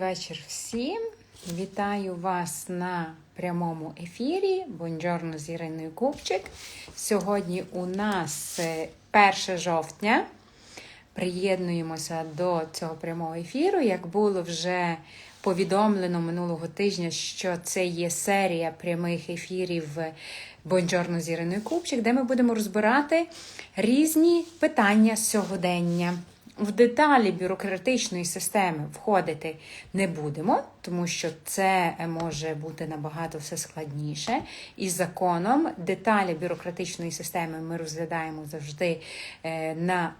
Вечір всім. Вітаю вас на прямому ефірі. Бонджорно з Іриною Купчик. Сьогодні у нас е, 1 жовтня. Приєднуємося до цього прямого ефіру. Як було вже повідомлено минулого тижня, що це є серія прямих ефірів Бонджорно з Іриною Купчик, де ми будемо розбирати різні питання сьогодення. В деталі бюрократичної системи входити не будемо, тому що це може бути набагато все складніше. І законом деталі бюрократичної системи ми розглядаємо завжди е, на,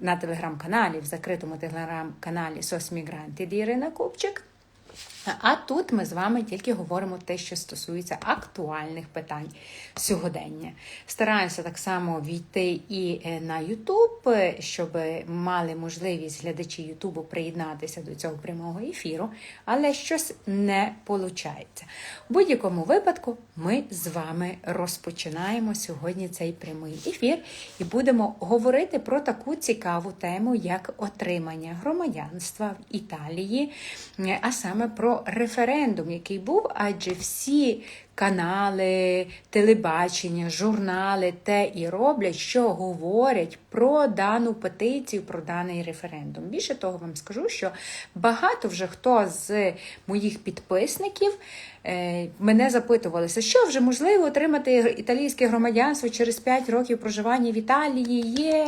на телеграм-каналі, в закритому телеграм-каналі Сосмігранти Ірина Купчик. А тут ми з вами тільки говоримо те, що стосується актуальних питань сьогодення. Стараюся так само війти і е, на YouTube, е, щоб мали можливість глядачі Ютубу приєднатися до цього прямого ефіру, але щось не виходить. У будь-якому випадку ми з вами розпочинаємо сьогодні цей прямий ефір і будемо говорити про таку цікаву тему, як отримання громадянства в Італії, е, а саме про референдум, який був, адже всі канали, телебачення, журнали те і роблять, що говорять про дану петицію, про даний референдум. Більше того, вам скажу, що багато вже хто з моїх підписників е, мене запитувалися, що вже можливо отримати італійське громадянство через 5 років проживання в Італії. Є,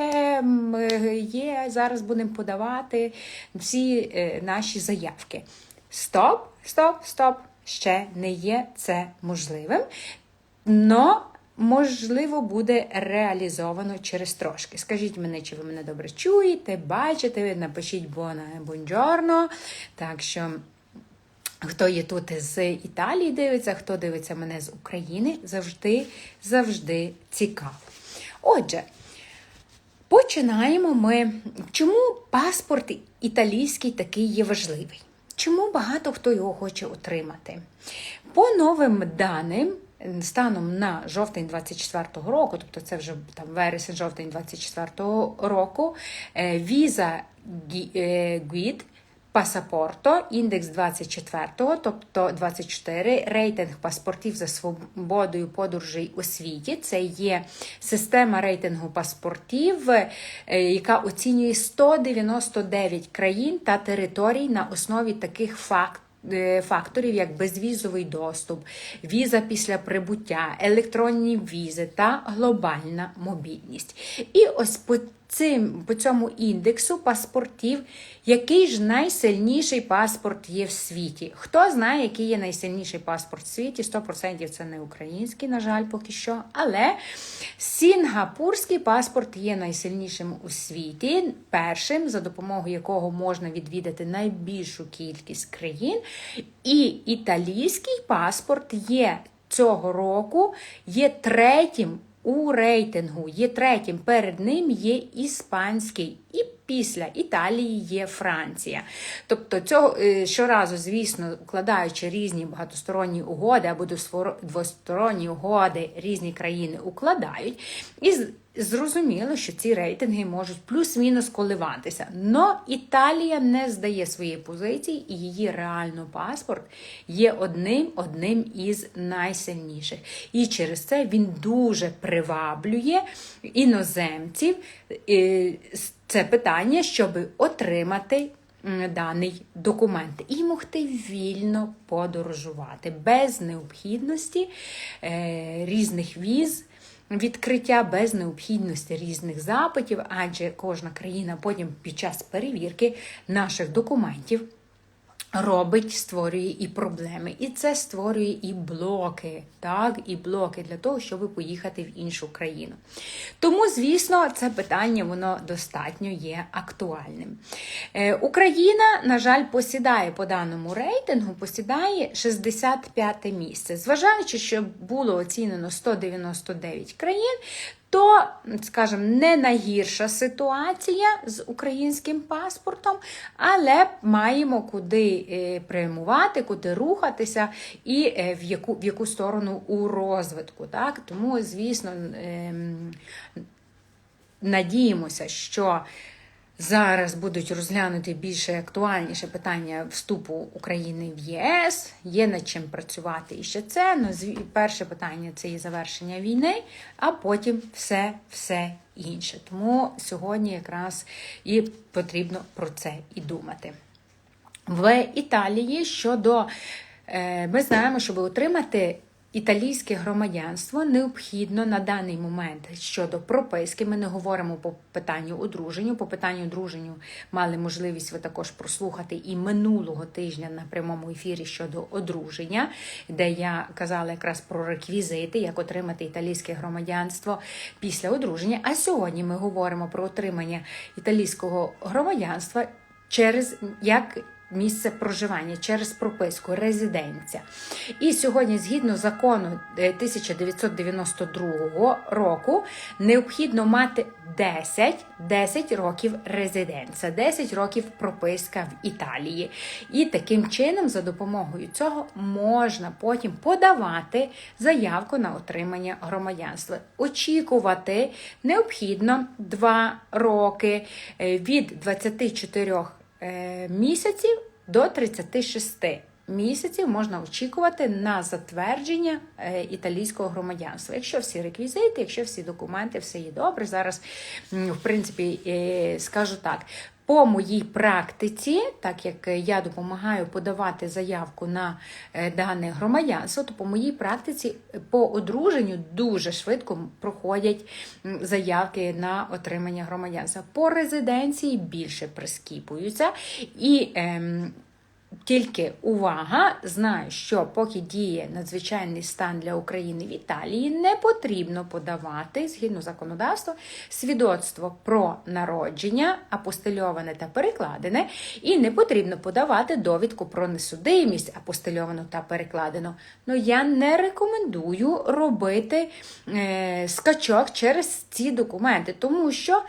е, є зараз будемо подавати всі е, наші заявки. Стоп, стоп, стоп. Ще не є це можливим. Но можливо буде реалізовано через трошки. Скажіть мені, чи ви мене добре чуєте, бачите, напишіть бона бонджорно. Так що. Хто є тут з Італії дивиться, хто дивиться мене з України, завжди, завжди цікаво. Отже, починаємо ми. Чому паспорт італійський такий є важливий? Чому багато хто його хоче отримати? По новим даним, станом на жовтень 24-го року, тобто це вже там вересень-жовтень 24-го року, е, віза Гі- е, ГУІД Пасапорто, індекс 24, тобто 24, рейтинг паспортів за свободою подорожей у світі. Це є система рейтингу паспортів, е, яка оцінює 199 країн та територій на основі таких фактів. Факторів, як безвізовий доступ, віза після прибуття, електронні візи та глобальна мобільність. І ось цим, по цьому індексу паспортів, який ж найсильніший паспорт є в світі. Хто знає, який є найсильніший паспорт в світі? 100% це не український, на жаль, поки що. Але сінгапурський паспорт є найсильнішим у світі, першим, за допомогою якого можна відвідати найбільшу кількість країн. І італійський паспорт є цього року є третім у рейтингу, є третім. Перед ним є іспанський. І після Італії є Франція. Тобто, цього е, щоразу, звісно, укладаючи різні багатосторонні угоди або двосторо- двосторонні угоди, різні країни укладають. І зрозуміло, що ці рейтинги можуть плюс-мінус коливатися. Но Італія не здає своєї позиції, і її реально паспорт є одним одним із найсильніших. І через це він дуже приваблює іноземців. Це питання, щоб отримати даний документ і могти вільно подорожувати без необхідності е, різних віз. Відкриття без необхідності різних запитів, адже кожна країна потім під час перевірки наших документів робить, створює і проблеми. І це створює і блоки, так, і блоки для того, щоб поїхати в іншу країну. Тому, звісно, це питання воно достатньо є актуальним. Е, Україна, на жаль, посідає по даному рейтингу, посідає 65 місце. Зважаючи, що було оцінено 199 країн, то, скажімо, не найгірша ситуація з українським паспортом, але маємо куди е, прямувати, куди рухатися і е, в яку, в яку сторону у розвитку. Так? Тому, звісно, ем, надіємося, що Зараз будуть розглянути більше актуальніше питання вступу України в ЄС. Є над чим працювати і ще це. Ну, перше питання це і завершення війни, а потім все, все інше. Тому сьогодні якраз і потрібно про це і думати. В Італії щодо е, ми знаємо, щоб отримати італійське громадянство, необхідно на даний момент щодо прописки. Ми не говоримо по питанню одруженню. По питанню одруженню мали можливість ви також прослухати і минулого тижня на прямому ефірі щодо одруження, де я казала якраз про реквізити, як отримати італійське громадянство після одруження. А сьогодні ми говоримо про отримання італійського громадянства через як місце проживання через прописку резиденція. І сьогодні, згідно закону е, 1992 року, необхідно мати 10, 10 років резиденція, 10 років прописка в Італії. І таким чином, за допомогою цього, можна потім подавати заявку на отримання громадянства. Очікувати необхідно 2 роки е, від 24 е, місяців до 36 місяців можна очікувати на затвердження е, італійського громадянства. Якщо всі реквізити, якщо всі документи, все є добре. Зараз, в принципі, е, скажу так. По моїй практиці, так як я допомагаю подавати заявку на е, дане громадянство, то по моїй практиці е, по одруженню дуже швидко проходять заявки на отримання громадянства. По резиденції більше прискіпуються. І ем, тільки увага, знаю, що поки діє надзвичайний стан для України в Італії, не потрібно подавати згідно законодавства свідоцтво про народження, апостильоване та перекладене, і не потрібно подавати довідку про несудимість, апостильовану та перекладену. Ну я не рекомендую робити е, скачок через ці документи, тому що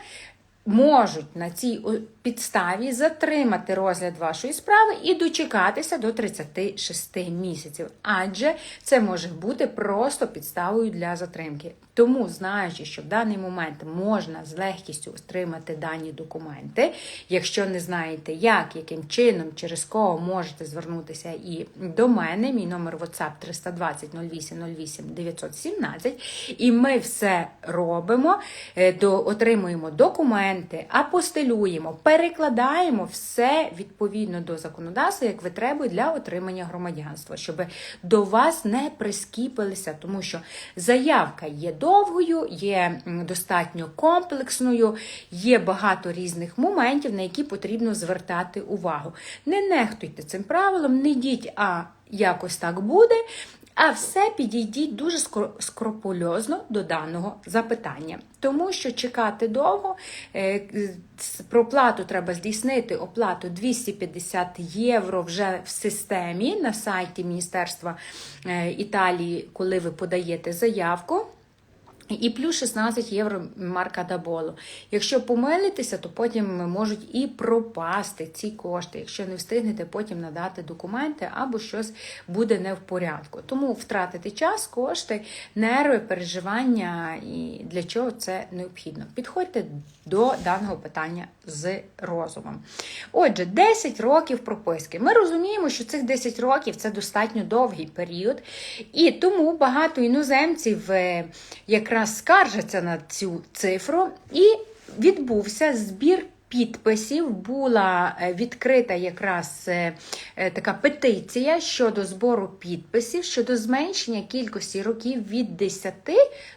можуть на цій підставі затримати розгляд вашої справи і дочекатися до 36 місяців, адже це може бути просто підставою для затримки. Тому, знаючи, що в даний момент можна з легкістю отримати дані документи, якщо не знаєте, як, яким чином, через кого можете звернутися і до мене, мій номер WhatsApp 320 08 08 917, і ми все робимо, е, отримуємо документи, апостилюємо, перекладаємо все відповідно до законодавства, як ви витребує для отримання громадянства, щоб до вас не прискіпилися, тому що заявка є довгою, є достатньо комплексною, є багато різних моментів, на які потрібно звертати увагу. Не нехтуйте цим правилом, не йдіть, а якось так буде. А все підійдіть дуже скрупульозно до даного запитання, тому що чекати довго е, з- про оплату треба здійснити оплату 250 євро вже в системі на сайті Міністерства е, Італії, коли ви подаєте заявку. І плюс 16 євро марка Даболу. Якщо помилитеся, то потім можуть і пропасти ці кошти, якщо не встигнете потім надати документи або щось буде не в порядку. Тому втратити час, кошти, нерви, переживання і для чого це необхідно. Підходьте до даного питання з розумом. Отже, 10 років прописки. Ми розуміємо, що цих 10 років це достатньо довгий період, і тому багато іноземців е, якраз скаржаться на цю цифру, і відбувся збір. Підписів була е, відкрита якраз е, е, така петиція щодо збору підписів щодо зменшення кількості років від 10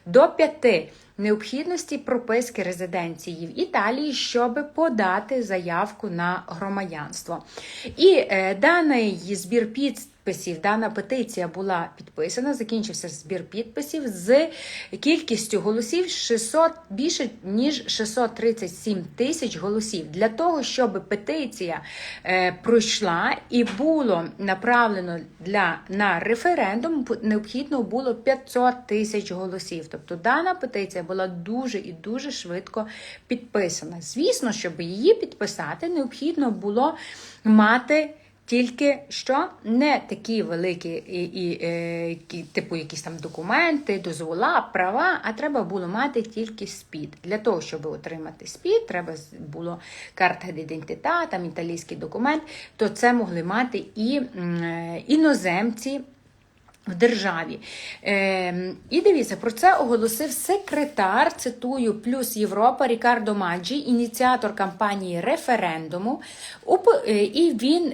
до 5 необхідності прописки резиденції в Італії, щоб подати заявку на громадянство. І даний збір підписів, дана петиція була підписана, закінчився збір підписів з кількістю голосів 600, більше ніж 637 тисяч голосів. Для того, щоб петиція е, пройшла і було направлено для, на референдум, необхідно було 500 тисяч голосів. Тобто дана петиція була дуже і дуже швидко підписана. Звісно, щоб її підписати, необхідно було мати Тільки що не такі великі, і, і, е, кі- типу якісь там документи, дозвола, права, а треба було мати тільки СПІД. Для того, щоб отримати СПІД, треба було карта d'identità, там італійський документ, то це могли мати і е, іноземці. В державі. Е, і дивіться, про це оголосив секретар, цитую, плюс Європа Рікардо Маджі, ініціатор кампанії референдуму. Е, і він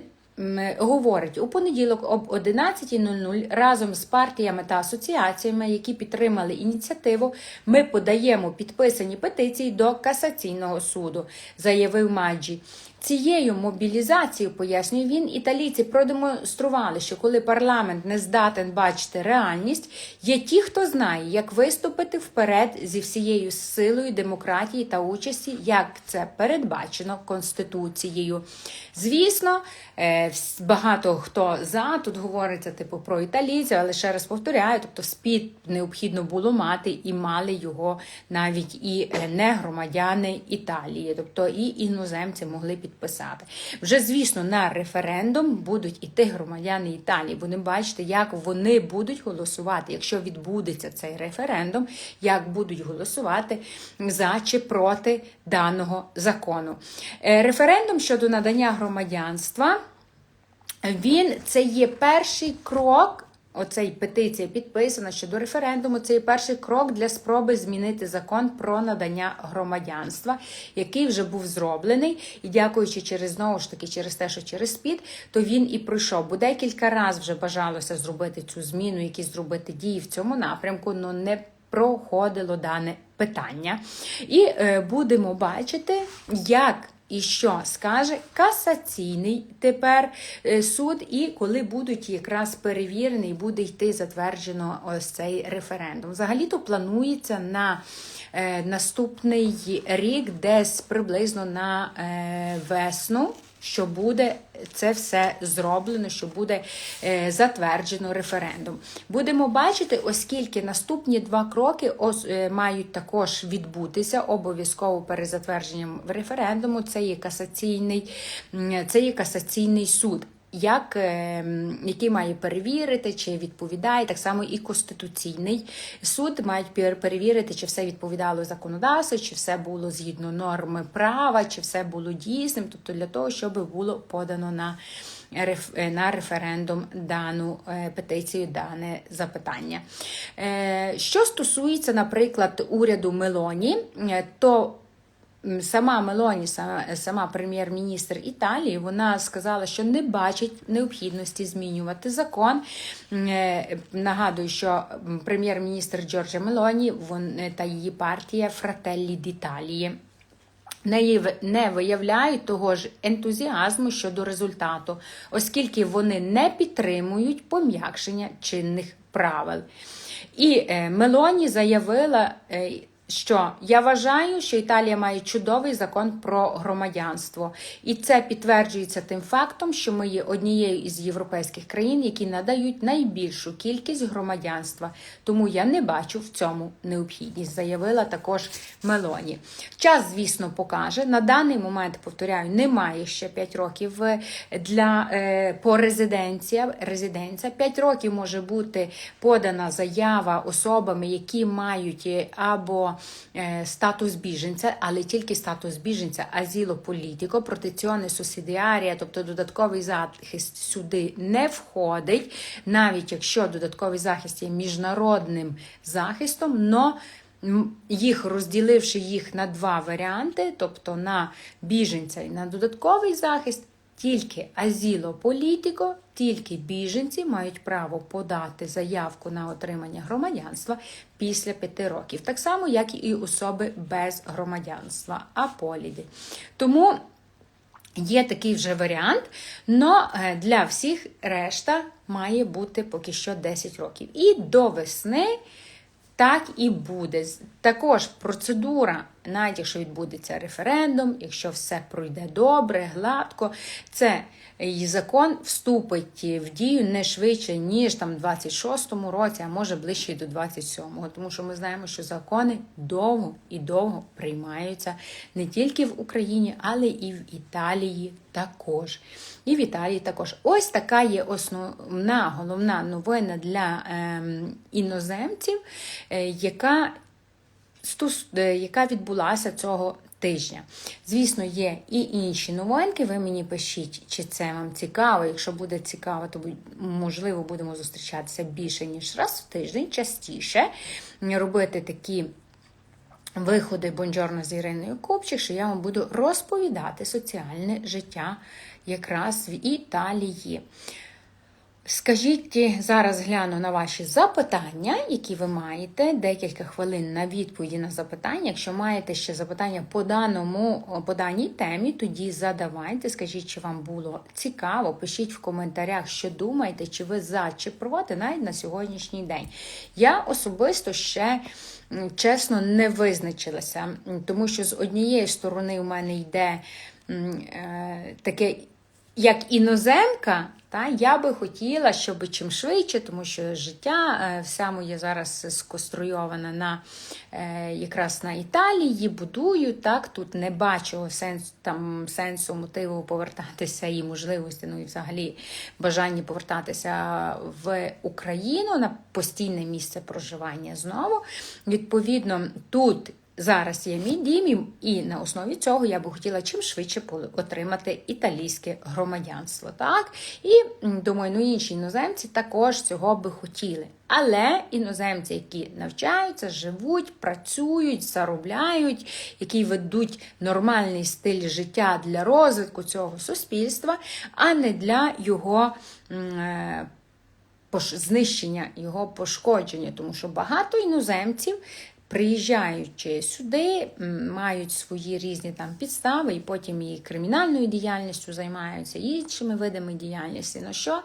говорить у понеділок об 11.00 разом з партіями та асоціаціями, які підтримали ініціативу, ми подаємо підписані петиції до касаційного суду, заявив Маджі. Цією мобілізацією, пояснює він, італійці продемонстрували, що коли парламент не здатен бачити реальність, є ті, хто знає, як виступити вперед зі всією силою демократії та участі, як це передбачено Конституцією. Звісно, е, багато хто за тут говориться типу про італійців, але ще раз повторяю, тобто спід необхідно було мати і мали його навіть і е, не громадяни Італії, тобто і іноземці могли підписати. Вже звісно, на референдум будуть іти громадяни Італії. Будемо бачити, як вони будуть голосувати, якщо відбудеться цей референдум, як будуть голосувати за чи проти даного закону. Е, Референдум щодо надання громадянства. Він це є перший крок. Оцей петиція підписана щодо референдуму. Це є перший крок для спроби змінити закон про надання громадянства, який вже був зроблений. І дякуючи через знову ж таки, через те, що через СПІД, то він і пройшов. Бо декілька разів вже бажалося зробити цю зміну, якісь зробити дії в цьому напрямку, але не проходило дане питання. І е, будемо бачити, як і що скаже касаційний тепер е, суд, і коли будуть якраз перевірені, буде йти затверджено ось цей референдум. Взагалі-то планується на е, наступний рік, десь приблизно на е, весну. Що буде це все зроблено, що буде е, затверджено референдум. Будемо бачити, оскільки наступні два кроки ос, е, мають також відбутися обов'язково перед затвердженням референдуму. Це є касаційний, це є касаційний суд. Як, е, який має перевірити, чи відповідає, так само і Конституційний суд мають перевірити, чи все відповідало законодавству, чи все було згідно норми права, чи все було дійсним, тобто для того, щоб було подано на, е, на референдум дану е, петицію, дане запитання. Що стосується, наприклад, уряду Мелоні, то Сама Мелоні, сама, сама прем'єр-міністр Італії, вона сказала, що не бачить необхідності змінювати закон. Е, Нагадую, що прем'єр-міністр Джорджа Мелоні е, та її партія Фрателлі d'Італії не виявляють того ж ентузіазму щодо результату, оскільки вони не підтримують пом'якшення чинних правил. І е, Мелоні заявила. Що я вважаю, що Італія має чудовий закон про громадянство, і це підтверджується тим фактом, що ми є однією із європейських країн, які надають найбільшу кількість громадянства. Тому я не бачу в цьому необхідність, заявила також Мелоні. Час, звісно, покаже. На даний момент, повторяю, немає ще 5 років е, для е, по резиденція. Резиденція 5 років може бути подана заява особами, які мають е, або статус біженця, але тільки статус біженця, азіло політико, протеціоне субсидіарія, тобто додатковий захист сюди не входить, навіть якщо додатковий захист є міжнародним захистом, но їх розділивши їх на два варіанти, тобто на біженця і на додатковий захист. Тільки азіло політико, тільки біженці мають право подати заявку на отримання громадянства після п'яти років, так само, як і особи без громадянства, аполіди. Тому Є такий вже варіант, але для всіх решта має бути поки що 10 років. І до весни так і буде. Також процедура навіть якщо відбудеться референдум, якщо все пройде добре, гладко, це закон вступить в дію не швидше, ніж там в 26-му році, а може ближче до 27-го. Тому що ми знаємо, що закони довго і довго приймаються не тільки в Україні, але і в Італії також. І в Італії також. Ось така є основна головна новина для ем, іноземців, е, яка яка відбулася цього тижня. Звісно, є і інші новинки. Ви мені пишіть, чи це вам цікаво. Якщо буде цікаво, то можливо будемо зустрічатися більше ніж раз в тиждень, частіше робити такі. Виходи Бонджорно з Іриною Купчик, що я вам буду розповідати соціальне життя якраз в Італії. Скажіть, зараз гляну на ваші запитання, які ви маєте. Декілька хвилин на відповіді на запитання. Якщо маєте ще запитання по даному по даній темі, тоді задавайте. Скажіть, чи вам було цікаво. Пишіть в коментарях, що думаєте, чи ви за, чи проти, навіть на сьогоднішній день. Я особисто ще. Чесно, не визначилася, тому що з однієї сторони у мене йде е, таке як іноземка, та, я би хотіла, щоб чим швидше, тому що життя е, вся моє зараз сконструйоване на е, якраз на Італії, будую. Так, тут не бачу сенс, там, сенсу, мотиву повертатися і можливості, ну і взагалі бажання повертатися в Україну на постійне місце проживання знову. Відповідно, тут. Зараз є мій дім, і- на основі цього я би хотіла чим швидше отримати італійське громадянство. Так? І думаю, ну інші іноземці також цього би хотіли. Але іноземці, які навчаються, живуть, працюють, заробляють, які ведуть нормальний стиль життя для розвитку цього суспільства, а не для його. е, знищення, його пошкодження, тому що багато іноземців. Приїжджаючи сюди, мають свої різні там підстави, і потім і кримінальною діяльністю займаються, і іншими видами діяльності. Ну що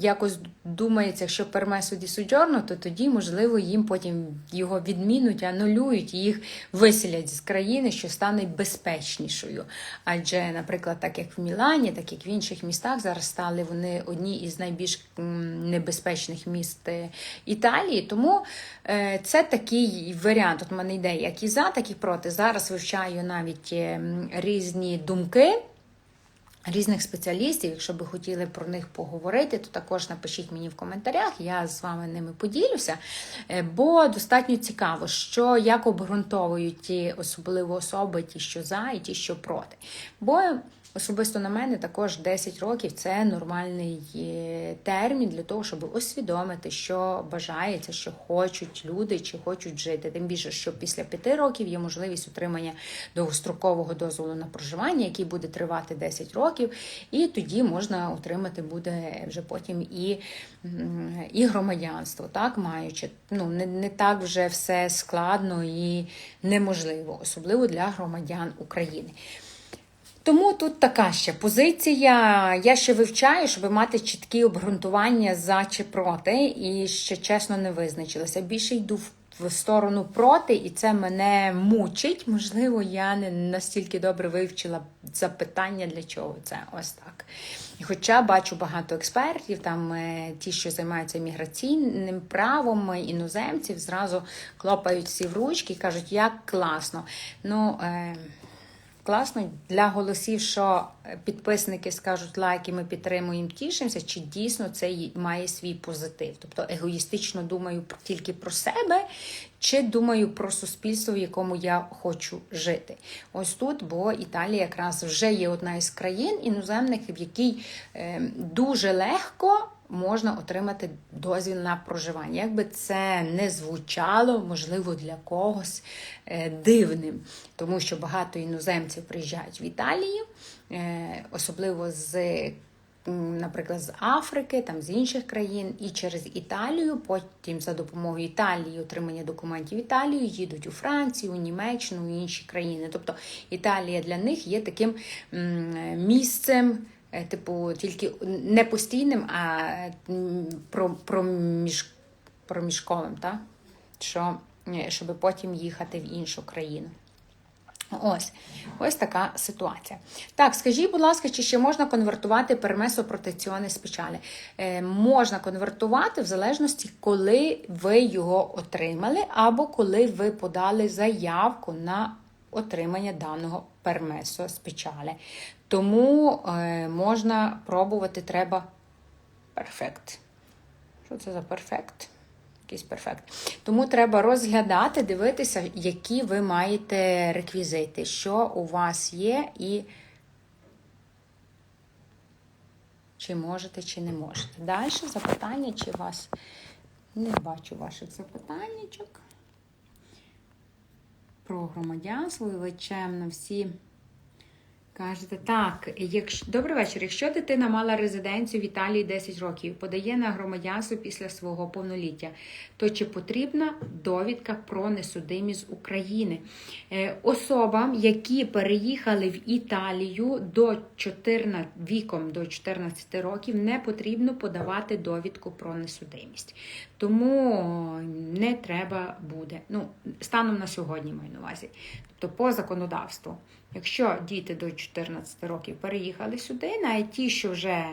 якось думається, якщо пермесу ді суджорно, то тоді, можливо, їм потім його відмінуть, анулюють і їх виселять з країни, що стане безпечнішою. Адже, наприклад, так як в Мілані, так як в інших містах, зараз стали вони одні із найбільш небезпечних міст е, Італії. Тому е, це такий варіант. От в мене йде як і за, так і проти. Зараз вивчаю навіть е, різні думки. Різних спеціалістів, якщо би хотіли про них поговорити, то також напишіть мені в коментарях, я з вами ними поділюся. Е, Бо достатньо цікаво, що як обґрунтовують ті особливо особи, ті, що за, і ті, що проти. Бо особисто на мене також 10 років це нормальний е, термін для того, щоб усвідомити, що бажається, що хочуть люди чи хочуть жити. Тим більше, що після 5 років є можливість отримання довгострокового дозволу на проживання, який буде тривати 10 років, і тоді можна отримати буде вже потім і, і громадянство, так маючи. Ну не, не так вже все складно і неможливо, особливо для громадян України. Тому тут така ще позиція. Я ще вивчаю, щоб мати чіткі обґрунтування за чи проти, і ще чесно не визначилася. Більше йду в сторону проти, і це мене мучить. Можливо, я не настільки добре вивчила запитання, для чого це ось так. І Хоча бачу багато експертів, там е, ті, що займаються міграційним правом, е, іноземців, зразу клопають всі в ручки і кажуть, як класно. Ну, е, Класно для голосів, що підписники скажуть лайки, ми підтримуємо, тішимося, чи дійсно це має свій позитив. Тобто егоїстично думаю тільки про себе, чи думаю про суспільство, в якому я хочу жити. Ось тут, бо Італія якраз вже є одна із країн іноземних, в якій е, дуже легко можна отримати дозвіл на проживання. Якби це не звучало, можливо, для когось е, дивним, тому що багато іноземців приїжджають в Італію, е, особливо з. Наприклад, з Африки, там з інших країн, і через Італію, потім за допомогою Італії, отримання документів Італії, їдуть у Францію, у Німеччину, у інші країни. Тобто Італія для них є таким місцем, типу, тільки не постійним, а проміж, проміжковим, так? Що, е, щоб потім їхати в іншу країну. Ось, ось така ситуація. Так, скажіть, будь ласка, чи ще можна конвертувати пермесо протеціони спечалі? Е, можна конвертувати в залежності, коли ви його отримали, або коли ви подали заявку на отримання даного пермесо спечалі. Тому е, можна пробувати, треба перфект. Що це за перфект? Якийсь перфект. Тому треба розглядати, дивитися, які ви маєте реквізити, що у вас є, і чи можете, чи не можете. Далі запитання, чи вас не бачу ваших запитаннячок. Про громадянство, і ви чемно всі. Кажете, так, якщо добрий вечір. Якщо дитина мала резиденцію в Італії 10 років, подає на громадянство після свого повноліття, то чи потрібна довідка про несудимість з України? Е, Особам, які переїхали в Італію до 14, віком до 14 років, не потрібно подавати довідку про несудимість. Тому не треба буде. Ну, станом на сьогодні маю на увазі. Тобто по законодавству. Якщо діти до 14 років переїхали сюди, навіть ті, що вже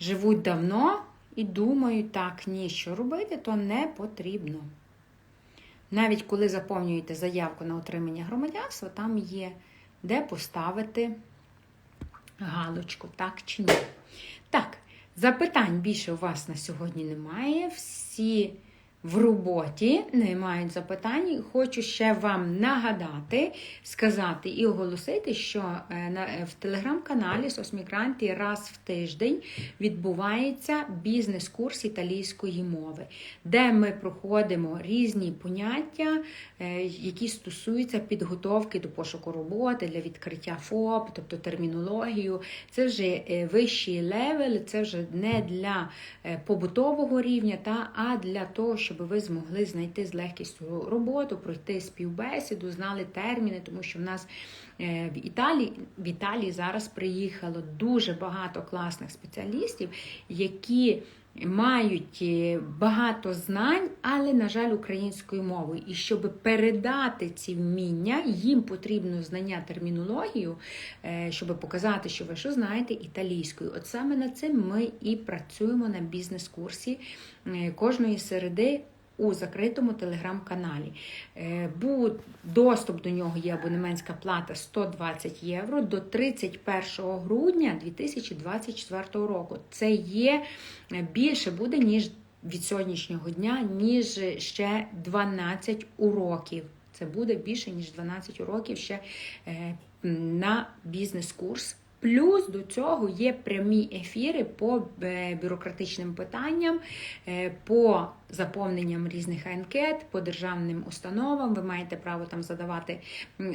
живуть давно і думають, так, ні, робити, то не потрібно. Навіть коли заповнюєте заявку на отримання громадянства, там є де поставити галочку, так чи ні. Так, запитань більше у вас на сьогодні немає. Всі в роботі не мають запитань. Хочу ще вам нагадати, сказати і оголосити, що е, в телеграм-каналі Сосмігранті раз в тиждень відбувається бізнес-курс італійської мови, де ми проходимо різні поняття, е, які стосуються підготовки до пошуку роботи для відкриття ФОП, тобто термінологію. Це вже е, вищий левел, це вже не для побутового рівня, та, а для того, щоб ви змогли знайти з легкістю роботу, пройти співбесіду, знали терміни, тому що в нас е, в Італії в Італії зараз приїхало дуже багато класних спеціалістів, які мають е, багато знань, але, на жаль, українською мовою. І щоб передати ці вміння, їм потрібно знання термінологію, е, щоб показати, що ви що знаєте італійською. От саме над цим ми і працюємо на бізнес-курсі кожної середи у закритому телеграм-каналі. Е, доступ до нього є абонементська плата 120 євро до 31 грудня 2024 року. Це є е, більше буде, ніж від сьогоднішнього дня, ніж ще 12 уроків. Це буде більше, ніж 12 уроків ще е, на бізнес-курс. Плюс до цього є прямі ефіри по е, бюрократичним питанням, е, по заповненням різних анкет, по державним установам. Ви маєте право там задавати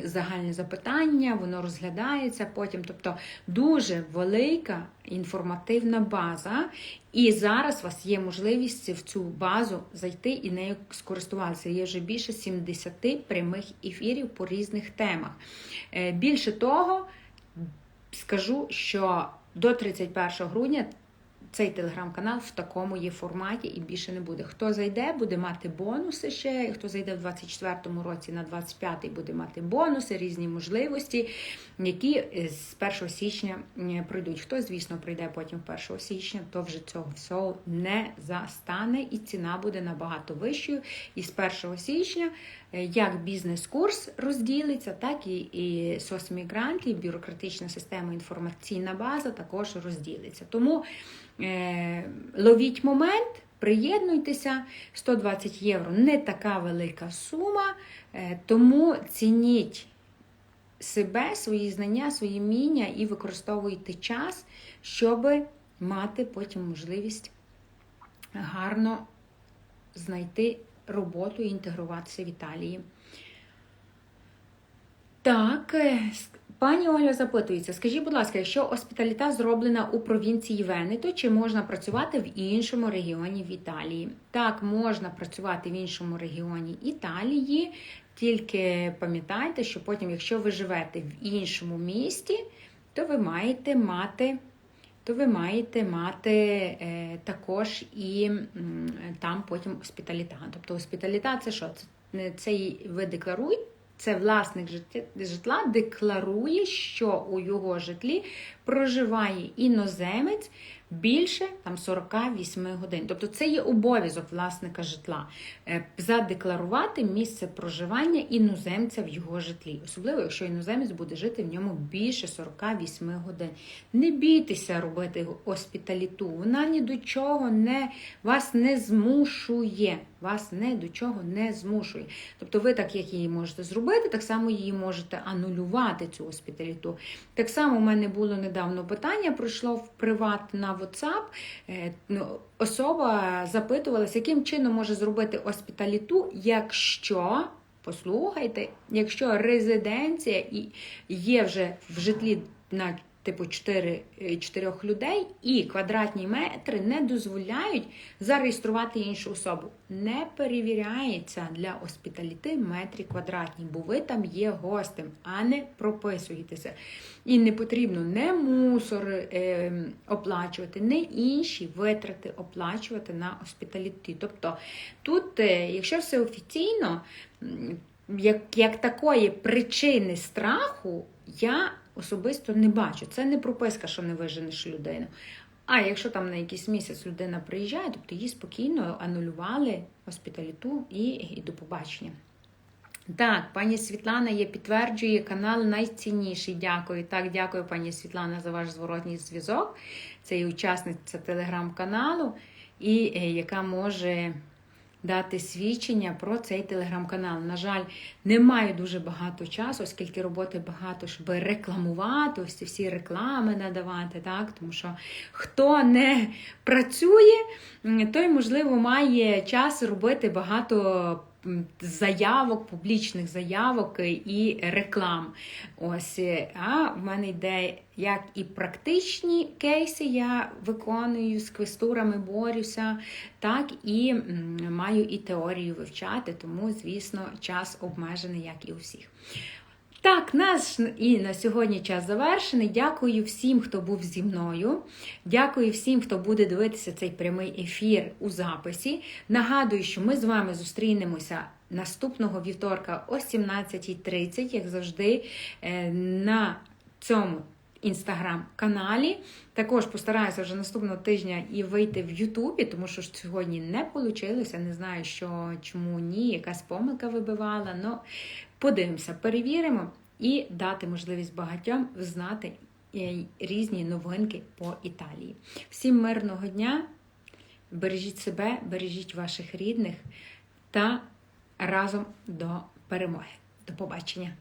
загальні запитання, воно розглядається потім. Тобто дуже велика інформативна база. І зараз у вас є можливість в цю базу зайти і нею скористуватися. Є вже більше 70 прямих ефірів по різних темах. Е, більше того, скажу, що до 31 грудня цей телеграм-канал в такому є форматі і більше не буде. Хто зайде, буде мати бонуси ще. Хто зайде в 24-му році на 25-й, буде мати бонуси, різні можливості, які е, з 1 січня пройдуть. Хто, звісно, прийде потім 1 січня, то вже цього всього не застане, і ціна буде набагато вищою. І з 1 січня е, як бізнес-курс розділиться, так і, і соцмігрант, і бюрократична система, інформаційна база також розділиться. Тому Е, ловіть момент, приєднуйтеся, 120 євро не така велика сума, е, тому цініть себе, свої знання, свої вміння і використовуйте час, щоб мати потім можливість гарно знайти роботу і інтегруватися в Італії. Так, е, Пані Оля запитується, скажіть, будь ласка, якщо оспіталіта зроблена у провінції Венето, чи можна працювати в іншому регіоні в Італії? Так, можна працювати в іншому регіоні Італії, тільки пам'ятайте, що потім, якщо ви живете в іншому місті, то ви маєте мати. То ви маєте мати е, також і там потім оспіталіта. Тобто оспіталіта це що? Це, ви декларуєте це власник житла декларує, що у його житлі проживає іноземець більше там 48 годин. Тобто це є обов'язок власника житла е, задекларувати місце проживання іноземця в його житлі, особливо якщо іноземець буде жити в ньому більше 48 годин. Не бійтеся робити госпіталіту, Вона ні до чого не вас не змушує. Вас не до чого не змушує. Тобто, ви, так як її можете зробити, так само її можете анулювати цю оспіталіту. Так само у мене було недавно питання, прийшло в приват на WhatsApp. Е, ну, Особа запитувалася, яким чином може зробити оспіталіту, якщо. Послухайте, якщо резиденція і є вже в житлі на типу 4, 4 людей, і квадратні метри не дозволяють зареєструвати іншу особу. Не перевіряється для оспіталіти метрі квадратні, бо ви там є гостем, а не прописуєтеся. І не потрібно не мусор е, оплачувати, не інші витрати оплачувати на оспіталіті. Тобто тут, е, якщо все офіційно, як, як такої причини страху, я особисто не бачу. Це не прописка, що не виженеш людину. А якщо там на якийсь місяць людина приїжджає, тобто її спокійно анулювали госпіталіту і, і до побачення. Так, пані Світлана є підтверджує канал найцінніший. Дякую. Так, дякую, пані Світлана, за ваш зворотній зв'язок. Це і учасниця телеграм-каналу, і е, яка може дати свідчення про цей телеграм-канал. На жаль, не маю дуже багато часу, оскільки роботи багато, щоб рекламувати, ось ці всі реклами надавати, так? тому що хто не працює, той, можливо, має час робити багато. Заявок, публічних заявок і реклам. Ось, е, а в мене йде як і практичні кейси я виконую з квестурами, борюся, так і маю і теорію вивчати, тому, звісно, час обмежений, як і у всіх. Так, наш і на сьогодні час завершений. Дякую всім, хто був зі мною. Дякую всім, хто буде дивитися цей прямий ефір у записі. Нагадую, що ми з вами зустрінемося наступного вівторка о 17.30, як завжди, е, на цьому інстаграм-каналі. Також постараюся вже наступного тижня і вийти в Ютубі, тому що ж сьогодні не вийшло. Не знаю, що чому ні, якась помилка вибивала. Ну, подивимося, перевіримо і дати можливість багатьом знати е, різні новинки по Італії. Всім мирного дня! Бережіть себе, бережіть ваших рідних та разом до перемоги. До побачення!